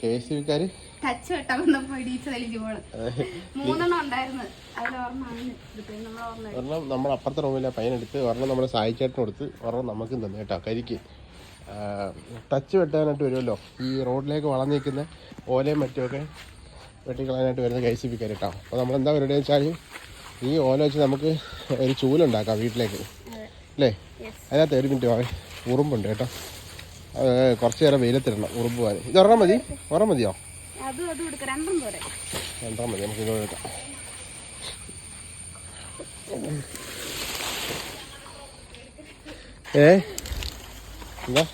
K S ബിക്കാർ touch വെട്ടാൻ വന്നപ്പോ മൂന്നെണ്ണം ഉണ്ടായിരുന്നു. ഒരെണ്ണം നമ്മൾ അപ്പുറത്തെ റൂമിലെ പയ്യനെടുത്ത് ഒരെണ്ണം നമ്മുടെ സായിച്ചേട്ടന് കൊടുത്ത്. ഒരെണ്ണം നമുക്കും തന്നെ കേട്ടോ കരിക്ക്. ടച്ച് വെട്ടാനായിട്ട് വരുമല്ലോ. ഈ റോഡിലേക്ക് വളർന്നു നിൽക്കുന്ന ഓലയും മറ്റുമൊക്കെ വെട്ടിക്കളയാനായിട്ട് വരുന്ന കെ സി ബിക്കാർ കേട്ടോ. അപ്പോൾ നമ്മൾ എന്താ പരിപാടി വെച്ചാൽ ഈ ഓല വെച്ച് നമുക്ക് ഒരു ചൂലുണ്ടാക്കാം വീട്ടിലേക്ക്. അല്ലേ? അതിനകത്ത് ഒരു മിനിറ്റ് ഉറുമ്പുണ്ട് കേട്ടോ. കുറച്ച് നേരം വെയിലത്തിടണം ഉറുമ്പ് പോകാൻ ഇത് ഒരെണ്ണം മതി. ഒരെണ്ണം മതിയോ? അതും അതും എടുക്കാം. രണ്ടും മതി നമുക്ക് ഇതോടെ എടുക്കാം. ഏ? എന്താ?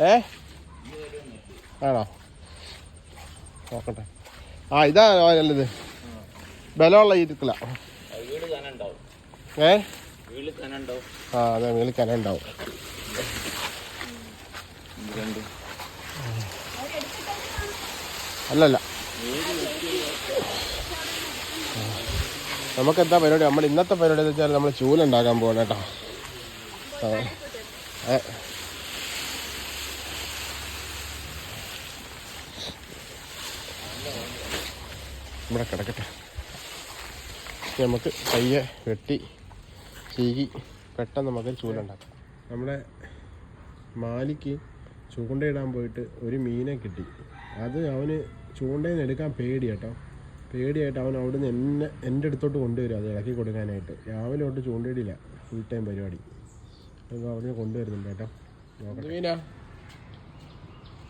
ഏ? ആണോ? നോക്കട്ടെ. ആ ഇതാ നല്ലത്. ബലമുള്ള ഈ ഉണ്ടാവും ഏ? ആ അതെ മേളിൽ കന ഉണ്ടാവും അല്ലല്ല. നമുക്ക് എന്താ പരിപാടി? നമ്മൾ ഇന്നത്തെ പരിപാടി എന്ന് വെച്ചാൽ നമ്മൾ ചൂല ഉണ്ടാക്കാൻ പോകണം കേട്ടോ. ഇവിടെ കിടക്കട്ടെ. നമുക്ക് കയ്യെ വെട്ടി ചീകി പെട്ടെന്ന് നമുക്ക് ചൂലുണ്ടാക്കാം. നമ്മുടെ മാലിക്ക് ചൂണ്ടയിടാൻ പോയിട്ട് ഒരു മീനെ കിട്ടി. അത് അവന് ചൂണ്ടയിൽ നിന്ന് എടുക്കാൻ പേടി കേട്ടോ പേടിയായിട്ട് അവൻ അവിടെ നിന്ന് എന്നെ എന്റെ അടുത്തോട്ട് കൊണ്ടുവരും അത് ഇളക്കി കൊടുക്കാനായിട്ട്. രാവിലെ തൊട്ട് ചൂണ്ടയിടില്ല. ഫുൾ ടൈം പരിപാടി. അപ്പോൾ അവിടുന്ന് കൊണ്ടുവരുന്നുണ്ട് കേട്ടോ. മീനാ?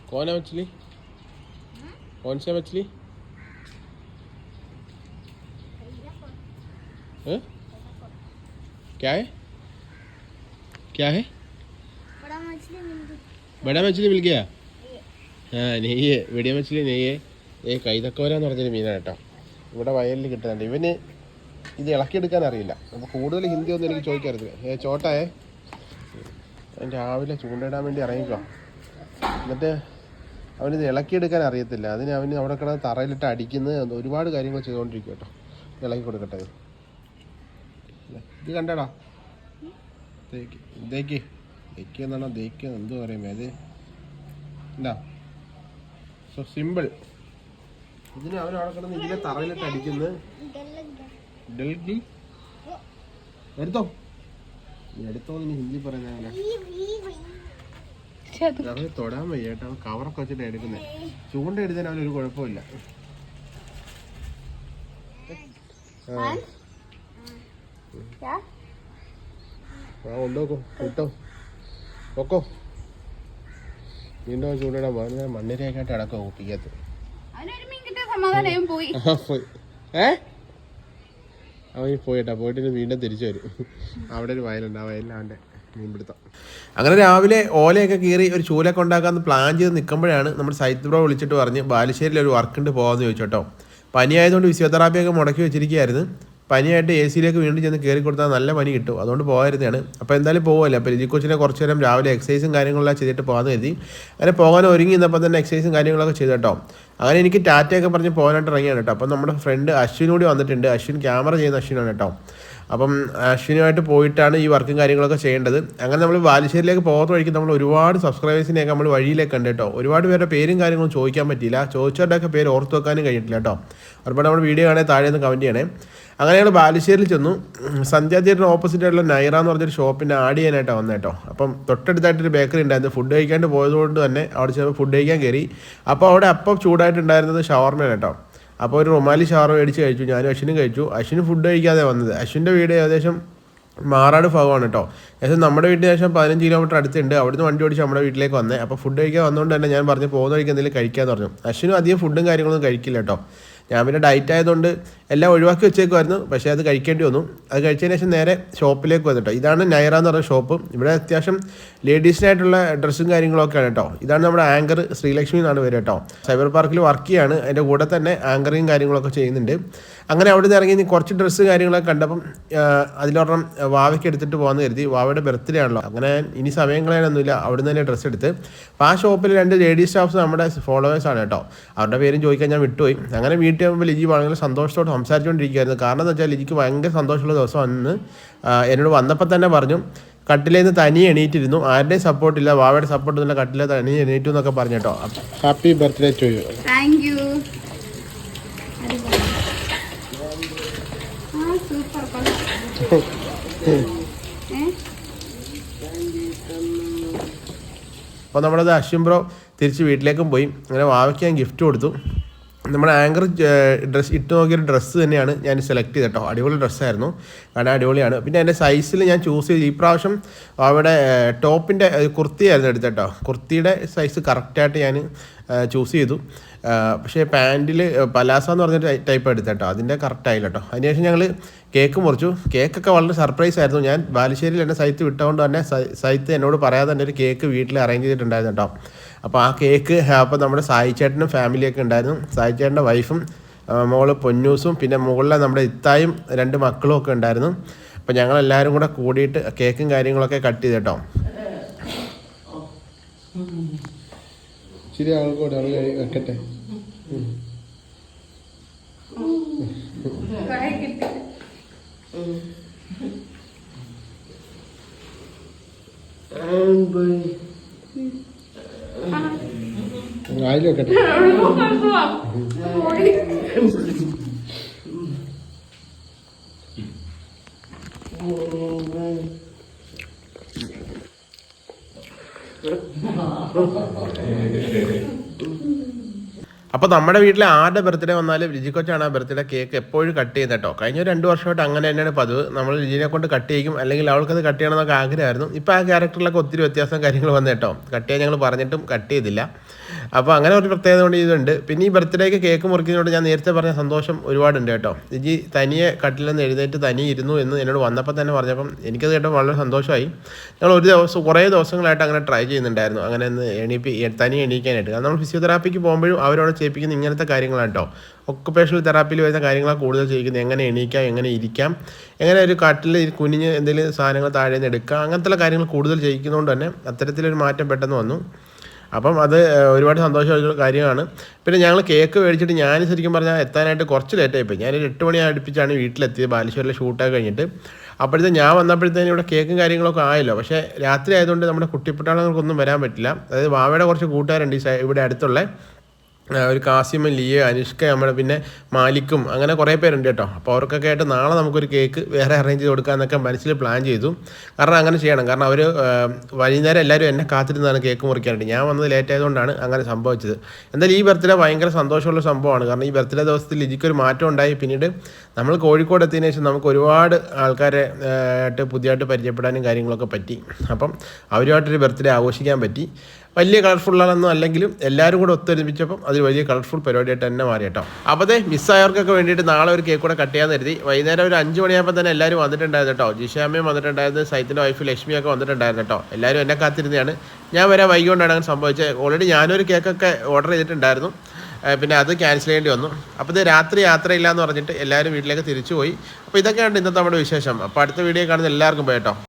കോന മച്ചിലി? കോൺസ മച്ചിലി? ഏ? क्या है क्या है ബഡ മച്ചിലി മിൽ ഗയാ ആ നെയ്യ് വെടിയ മച്ചിലി നെയ്യ് ഏ കൈതക്കോല എന്ന് പറഞ്ഞൊരു മീനാണ് കേട്ടോ ഇവിടെ വയലിൽ കിട്ടുന്നുണ്ട് ഇവന് ഇത് ഇളക്കിയെടുക്കാൻ അറിയില്ല അപ്പോൾ കൂടുതൽ ഹിന്ദി ഒന്നും എനിക്ക് ചോദിക്കരുത് ഏ ചോട്ടായേ ഞാൻ രാവിലെ ചൂണ്ടയിടാൻ വേണ്ടി ഇറങ്ങിക്കോ എന്നിട്ട് അവനിത് ഇളക്കിയെടുക്കാൻ അറിയത്തില്ല അതിന് അവന് അവിടെ കിടന്ന് തറയിലിട്ട് അടിക്കുന്നത് ഒരുപാട് കാര്യങ്ങൾ ചെയ്തുകൊണ്ടിരിക്കും കേട്ടോ ഇളക്കി കൊടുക്കട്ടെ ഇത്. കണ്ടടാ. തേക്ക്. ഇതേക്ക് തേക്ക് എന്നാണോ തേക്ക് എന്തോ അത്. എന്താ സോ സിമ്പിൾ ഇതിന് അവരവിടെ കിടന്ന് ഇതിലെ തറയിലിട്ട് അടിക്കുന്നത് ഡൽഹി എടുത്തോ. എടുത്തോ നീ ഹിന്ദി പറയുന്ന അവന് തൊടാൻ വയ്യ കേട്ടോ കവറൊക്കെ വെച്ചിട്ട് എടുക്കുന്നത് ചൂണ്ട എടുത്തതിന് അവനൊരു കുഴപ്പമില്ല. കൊണ്ടുപോക്കോ കിട്ടോ പൊക്കോ വീണ്ടും ചൂണ്ടിടാൻ പോകുന്നത് മണ്ണിരയൊക്കെ ആയിട്ട് അടക്കം സമാധാനം പോയി ആ, പോയി ഏ അവൻ പോയിട്ടാ പോയിട്ട് വീണ്ടും തിരിച്ചു വരും അവിടെ ഒരു വയലുണ്ട് ആ വയലിൽ അവന്റെ മീൻപിടുത്തം അങ്ങനെ രാവിലെ ഓലയൊക്കെ കീറി ഒരു ചൂലൊക്കെ ഉണ്ടാക്കാമെന്ന് പ്ലാൻ ചെയ്ത് നിൽക്കുമ്പോഴാണ് നമ്മുടെ സൈത്ത് ബ്രോ വിളിച്ചിട്ട് പറഞ്ഞ് ബാലുശ്ശേരിയിൽ ഒരു വർക്കുണ്ട് പോകാമെന്ന് ചോദിച്ചോട്ടോ പനിയായതുകൊണ്ട് ഫിസിയോതെറാപ്പിയൊക്കെ മുടക്കി വെച്ചിരിക്കുകയായിരുന്നു. പനിയായിട്ട് എ സിയിലേക്ക് വീണ്ടും ചെന്ന് കയറി കൊടുത്താൽ നല്ല പനി കിട്ടും. അതുകൊണ്ട് പോകാതിരുന്നതാണ്. അപ്പോൾ എന്തായാലും പോകുമല്ലോ അപ്പോൾ ലിജി കൊച്ചിനെ കുറച്ച് നേരം രാവിലെ എക്സസൈസും കാര്യങ്ങളെല്ലാം ചെയ്തിട്ട് പോകാമെന്ന് കരുതി. അങ്ങനെ പോകാൻ ഒരുങ്ങി നിന്നപ്പോൾ തന്നെ എക്സസൈസും കാര്യങ്ങളൊക്കെ ചെയ്തു കേട്ടോ. അങ്ങനെ എനിക്ക് ടാറ്റയൊക്കെ പറഞ്ഞ് പോകാനായിട്ട് ഇറങ്ങിയാണ് കേട്ടോ. അപ്പം നമ്മുടെ ഫ്രണ്ട് അശ്വിനൂടി വന്നിട്ടുണ്ട്. അശ്വിൻ ക്യാമറ ചെയ്യുന്ന അശ്വിനാണ് കേട്ടോ. അപ്പം അശ്വിനുമായിട്ട് പോയിട്ടാണ് ഈ വർക്കും കാര്യങ്ങളൊക്കെ ചെയ്യേണ്ടത്. അങ്ങനെ നമ്മൾ ബാലുശ്ശേരിയിലേക്ക് പോകാത്ത വഴിക്ക് നമ്മൾ ഒരുപാട് സബ്സ്ക്രൈബേഴ്സിനെയൊക്കെ നമ്മൾ വഴിയിലേക്ക് ഉണ്ട് കേട്ടോ. ഒരുപാട് പേരുടെ പേരും കാര്യങ്ങളും ചോദിക്കാൻ പറ്റിയില്ല. ചോദിച്ചവരുടെയൊക്കെ പേര് ഓർത്ത് വെക്കാനും കഴിഞ്ഞിട്ടില്ല കേട്ടോ. ഒരുപാട് നമ്മൾ വീഡിയോ കാണാൻ താഴെ നിന്ന് കമന്റ് ചെയ്യണേ. അങ്ങനെ ഞങ്ങൾ ബാലുശ്ശേരിയിൽ ചെന്നു. സന്ധ്യ തിയേറ്ററിന് ഓപ്പോസിറ്റ് നൈറ എന്ന് പറഞ്ഞൊരു ഷോപ്പിന്റെ ആഡ് ചെയ്യാനായിട്ടാണ് വന്നത് കേട്ടോ. അപ്പം തൊട്ടടുത്തായിട്ടൊരു ബേക്കറി ഉണ്ടായിരുന്നു. ഫുഡ് കഴിക്കാണ്ട് പോയതുകൊണ്ട് തന്നെ അവിടെ ചെന്ന് ഫുഡ് കഴിക്കാൻ കയറി അപ്പോൾ അവിടെ അപ്പം ചൂടായിട്ടുണ്ടായിരുന്നത് ഷവർമയാണ് കേട്ടോ. അപ്പോൾ ഒരു റൊമാലി ഷാറ മേടിച്ച് കഴിച്ചു ഞാനും അശ്വിനും കഴിച്ചു. അശ്വിന് ഫുഡ് കഴിക്കാതെ വന്നത്. അശ്വിന്റെ വീട് ഏകദേശം മാറാട് ഭാഗമാണ് കേട്ടോ. ഏകദേശം നമ്മുടെ വീട്ടിൽ ഏകദേശം പതിനഞ്ച് കിലോമീറ്റർ അടുത്തുണ്ട്. അവിടുന്ന് വണ്ടി ഓടിച്ച് നമ്മുടെ വീട്ടിലേക്ക് വന്നേ. അപ്പോൾ ഫുഡ് കഴിക്കാൻ വന്നുകൊണ്ട് തന്നെ ഞാൻ പറഞ്ഞു പോകുന്ന വഴിക്ക് എന്തെങ്കിലും കഴിക്കാമെന്ന് പറഞ്ഞു. അശ്വിനും അധികം ഫുഡും കാര്യങ്ങളൊന്നും കഴിക്കില്ല കേട്ടോ. ഞാൻ പിന്നെ ഡയറ്റ് ആയതുകൊണ്ട് എല്ലാം ഒഴിവാക്കി വെച്ചേക്കുമായിരുന്നു പക്ഷേ അത് കഴിക്കേണ്ടി വന്നു. അത് കഴിച്ചതിന് ശേഷം നേരെ ഷോപ്പിലേക്ക് വന്നിട്ടോ. ഇതാണ് നൈറ എന്ന് പറഞ്ഞ ഷോപ്പ് ഇവിടെ അത്യാവശ്യം ലേഡീസിനായിട്ടുള്ള ഡ്രസ്സും കാര്യങ്ങളൊക്കെയാണ് കേട്ടോ ഇതാണ് നമ്മുടെ ആങ്കർ ശ്രീലക്ഷ്മി എന്നാണ് പേര് കേട്ടോ സൈബർ പാർക്കിൽ വർക്ക് ചെയ്യാണ്. അതിന്റെ കൂടെ തന്നെ ആങ്കറിങ് കാര്യങ്ങളൊക്കെ ചെയ്യുന്നുണ്ട്. അങ്ങനെ അവിടെ നിന്ന് ഇറങ്ങി കുറച്ച് ഡ്രസ്സ് കാര്യങ്ങളൊക്കെ കണ്ടപ്പം അതിലൊരെണ്ണം വാവയ്ക്ക് എടുത്തിട്ട് പോകാമെന്ന് കരുതി. വാവയുടെ ബർത്ത്ഡേ ആണല്ലോ. അങ്ങനെ ഇനി സമയം കളയാനൊന്നുമില്ല. അവിടെ നിന്ന് തന്നെ ഡ്രസ്സ് എടുത്ത്. അപ്പോൾ ആ ഷോപ്പിൽ രണ്ട് ലേഡീസ് സ്റ്റാഫ്സ് നമ്മുടെ ഫോളോവേഴ്സാണ് കേട്ടോ അവരുടെ പേരും ചോദിക്കാൻ ഞാൻ വിട്ടുപോയി. അങ്ങനെ വീട്ടിൽ ആകുമ്പോൾ ലിജി വളരെ സന്തോഷത്തോട് സംസാരിച്ചുകൊണ്ടിരിക്കുകയായിരുന്നു. കാരണം എന്ന് വെച്ചാൽ ലിജിക്ക് ഭയങ്കര സന്തോഷമുള്ള ദിവസം അന്ന് എന്നോട് വന്നപ്പോൾ തന്നെ പറഞ്ഞു കട്ടിലേന്ന് നിന്ന് തനി എണീറ്റിരുന്നു. ആരുടെയും സപ്പോർട്ട് ഇല്ല. വാവയുടെ സപ്പോർട്ട് ഇല്ല കട്ടിലെ തനി എണീറ്റു എന്നൊക്കെ പറഞ്ഞു കേട്ടോ. Happy birthday to you thank you അപ്പോൾ നമ്മളത് അശ്വിൻ ബ്രോ തിരിച്ച് വീട്ടിലേക്കും പോയി. അങ്ങനെ വാവയ്ക്ക് ഞാൻ ഗിഫ്റ്റ് കൊടുത്തു. നമ്മുടെ ആങ്കർ ഡ്രസ് ഇട്ട് നോക്കിയൊരു ഡ്രസ്സ് തന്നെയാണ് ഞാൻ സെലക്ട് ചെയ്തത് കേട്ടോ അടിപൊളി ഡ്രസ്സായിരുന്നു കാരണം അടിപൊളിയാണ്. പിന്നെ എന്റെ സൈസിൽ ഞാൻ ചൂസ് ചെയ്ത് ഈ പ്രാവശ്യം അവിടെ ടോപ്പിന്റെ കുർത്തിയായിരുന്നു എടുത്തേട്ടോ കുർത്തിയുടെ സൈസ് കറക്റ്റായിട്ട് ഞാൻ ചൂസ് ചെയ്തു. പക്ഷേ പാന്റിൽ പലാസ എന്ന് പറഞ്ഞ ടൈപ്പ് എടുത്തത് കേട്ടോ അതിന്റെ കറക്റ്റ് ആയില്ല കേട്ടോ അതിനുശേഷം ഞങ്ങൾ കേക്ക് മുറിച്ചു. കേക്കൊക്കെ വളരെ സർപ്രൈസ് ആയിരുന്നു. ഞാൻ ബാലുശ്ശേരിയിൽ എന്നെ സൈത്ത് വിട്ടുകൊണ്ട് തന്നെ സൈത്ത് എന്നോട് പറയാതെ തന്നെ ഒരു കേക്ക് വീട്ടിൽ അറേഞ്ച് ചെയ്തിട്ടുണ്ടായിരുന്നു കേട്ടോ അപ്പോൾ ആ കേക്ക് അപ്പോൾ നമ്മുടെ സായി ചേട്ടനും ഫാമിലിയൊക്കെ ഉണ്ടായിരുന്നു. സായി ചേട്ടന്റെ വൈഫും മോൾ പൊന്നൂസും പിന്നെ മുകളിലെ നമ്മുടെ ഇത്തായും രണ്ട് മക്കളും ഒക്കെ ഉണ്ടായിരുന്നു. അപ്പോൾ ഞങ്ങളെല്ലാവരും കൂടെ കൂടിയിട്ട് കേക്കും കാര്യങ്ങളൊക്കെ കട്ട് ചെയ്ത് കേട്ടോ ശരി ആൾക്കോട്ടെ ആൾ വെക്കട്ടെ കുറെ കിട്ടി ആയിൽ വെക്കട്ടെ? അപ്പോൾ നമ്മുടെ വീട്ടിൽ ആരുടെ ബർത്ത്ഡേ വന്നാലും ലിജി കൊച്ചാണ് ആ ബർത്ത്ഡേ കേക്ക് എപ്പോഴും കട്ട് ചെയ്യുന്നത് കേട്ടോ. കഴിഞ്ഞ രണ്ട് വർഷമായിട്ട് അങ്ങനെ തന്നെയാണ്. പതിവ് നമ്മൾ രുചിനെ കൊണ്ട് കട്ട് ചെയ്യും അല്ലെങ്കിൽ അവൾക്കത് കട്ട് ചെയ്യണമെന്നൊക്കെ ആഗ്രഹമായിരുന്നു. ഇപ്പോൾ ആ ക്യാരക്ടറിലൊക്കെ ഒത്തിരി വ്യത്യാസം കാര്യങ്ങൾ വന്നു കേട്ടോ. കട്ട് ചെയ്യാൻ ഞങ്ങൾ പറഞ്ഞിട്ടും കട്ട് ചെയ്തില്ല. അപ്പോൾ അങ്ങനെ ഒരു പ്രത്യേകത കൊണ്ട് ഇതുണ്ട്. പിന്നെ ഈ ബർത്ത്ഡേക്ക് കേക്ക് മുറിക്കുന്നതുകൊണ്ട് ഞാൻ നേരത്തെ പറഞ്ഞ സന്തോഷം ഒരുപാടുണ്ട് കേട്ടോ. ഇജി തനിയെ കട്ടിൽ നിന്ന് എഴുന്നേറ്റ് തനി ഇരുന്നു എന്ന് എന്നോട് വന്നപ്പോൾ തന്നെ പറഞ്ഞപ്പം എനിക്കത് കേട്ടോ വളരെ സന്തോഷമായി. ഞങ്ങൾ ഒരു ദിവസം കുറേ ദിവസങ്ങളായിട്ട് അങ്ങനെ ട്രൈ ചെയ്യുന്നുണ്ടായിരുന്നു. അങ്ങനെ ഒന്ന് എണീപ്പി തനി എണീക്കാനായിട്ട്. കാരണം നമ്മൾ ഫിസിയോതെറാപ്പിക്ക് പോകുമ്പോഴും അവരോട് ചെയ്യിപ്പിക്കുന്ന ഇങ്ങനത്തെ കാര്യങ്ങളാണ് കേട്ടോ. ഒക്കുപേഷണൽ തെറാപ്പിയിൽ വരുന്ന കാര്യങ്ങളാണ് കൂടുതൽ ചെയ്യിക്കുന്നത്. എങ്ങനെ എണീക്കാം എങ്ങനെ ഇരിക്കാം എങ്ങനെ ഒരു കാട്ടിൽ കുനിഞ്ഞ് എന്തെങ്കിലും സാധനങ്ങൾ താഴെ നിന്ന് എടുക്കാം അങ്ങനത്തെ കാര്യങ്ങൾ കൂടുതൽ ചെയ്യിക്കുന്നതുകൊണ്ട് തന്നെ അത്തരത്തിലൊരു മാറ്റം പെട്ടെന്ന് വന്നു. അപ്പം അത് ഒരുപാട് സന്തോഷമുള്ള കാര്യമാണ്. പിന്നെ ഞങ്ങൾ കേക്ക് മേടിച്ചിട്ട് ഞാൻ ശരിക്കും പറഞ്ഞാൽ എത്താനായിട്ട് കുറച്ച് ലേറ്റായിപ്പോയി. ഞാനൊരു എട്ട് മണി അടുപ്പിച്ചാണ് വീട്ടിലെത്തിയത്. ബാലുശ്വരിലെ ഷൂട്ടൊക്കെ കഴിഞ്ഞിട്ട്. അപ്പോഴത്തെ ഞാൻ വന്നപ്പോഴത്തേനും ഇവിടെ കേക്കും കാര്യങ്ങളൊക്കെ ആയല്ലോ. പക്ഷേ രാത്രി ആയതുകൊണ്ട് നമ്മുടെ കുട്ടിപ്പട്ടാളങ്ങൾക്കൊന്നും വരാൻ പറ്റില്ല. അതായത് വാവയുടെ കുറച്ച് കൂട്ടുകാരുണ്ട് ഇവിടെ അടുത്തുള്ള. ഒരു കാസിമൻ ലിയ അനുഷ്ക നമ്മുടെ പിന്നെ മാലിക്കും അങ്ങനെ കുറേ പേരുണ്ട് കേട്ടോ. അപ്പോൾ അവർക്കൊക്കെ ആയിട്ട് നാളെ നമുക്കൊരു കേക്ക് വേറെ അറേഞ്ച് ചെയ്ത് കൊടുക്കാമെന്നൊക്കെ മനസ്സിൽ പ്ലാൻ ചെയ്തു. കാരണം അങ്ങനെ ചെയ്യണം. കാരണം അവർ വൈകുന്നേരം എല്ലാവരും എന്നെ കാത്തിരുന്നാണ് കേക്ക് മുറിക്കാനായിട്ട്. ഞാൻ വന്നത് ലേറ്റ് ആയതുകൊണ്ടാണ് അങ്ങനെ സംഭവിച്ചത്. എന്തായാലും ഈ ബർത്ത്ഡേ ഭയങ്കര സന്തോഷമുള്ള സംഭവമാണ്. കാരണം ഈ ബർത്ത്ഡേ ദിവസത്തിൽ ലിജിക്കൊരു മാറ്റം ഉണ്ടായി. പിന്നീട് നമ്മൾ കോഴിക്കോട് എത്തിയതിന് ശേഷം നമുക്ക് ഒരുപാട് ആൾക്കാരെ ആയിട്ട് പുതിയതായിട്ട് പരിചയപ്പെടാനും കാര്യങ്ങളൊക്കെ പറ്റി. അപ്പം അവരുമായിട്ടൊരു ബർത്ത്ഡേ ആഘോഷിക്കാൻ പറ്റി. വലിയ കളർഫുള്ളാണെന്നും അല്ലെങ്കിലും എല്ലാവരും കൂടെ ഒത്തൊരുമിച്ചപ്പം അത് വലിയ കളർഫുൾ പരിപാടിയായിട്ട് തന്നെ മാറി കേട്ടോ അപ്പോൾ അതേ മിസ്സായവർക്കൊക്കെ വേണ്ടിയിട്ട് നാളെ ഒരു കേക്ക് കൂടെ കട്ട് ചെയ്യാൻ കരുതി. വൈകുന്നേരം ഒരു അഞ്ച് മണിയാകുമ്പോൾ തന്നെ എല്ലാവരും വന്നിട്ടുണ്ടായിരുന്നു കേട്ടോ. ജിഷാമ്മയും വന്നിട്ടുണ്ടായിരുന്നു സൈത്തിന്റെ വൈഫ് ലക്ഷ്മിയൊക്കെ വന്നിട്ടുണ്ടായിരുന്നു കേട്ടോ. എല്ലാവരും എന്നെ കാത്തിരുന്നതാണ്. ഞാൻ വരാൻ വൈകിക്കൊണ്ടാണ് അങ്ങനെ സംഭവിച്ചത്. ഓൾറെഡി ഞാനൊരു കേക്കൊക്കെ ഓർഡർ ചെയ്തിട്ടുണ്ടായിരുന്നു. പിന്നെ അത് ക്യാൻസൽ ചെയ്യേണ്ടി വന്നു. അപ്പോൾ ഇത് രാത്രി യാത്രയില്ല എന്ന് പറഞ്ഞിട്ട് എല്ലാവരും വീട്ടിലേക്ക് തിരിച്ചു പോയി അപ്പോൾ ഇതൊക്കെയാണ് ഇന്നത്തെ നമ്മുടെ വിശേഷം. അപ്പോൾ അടുത്ത വീഡിയോ കാണുന്ന എല്ലാവർക്കും പോയി കേട്ടോ.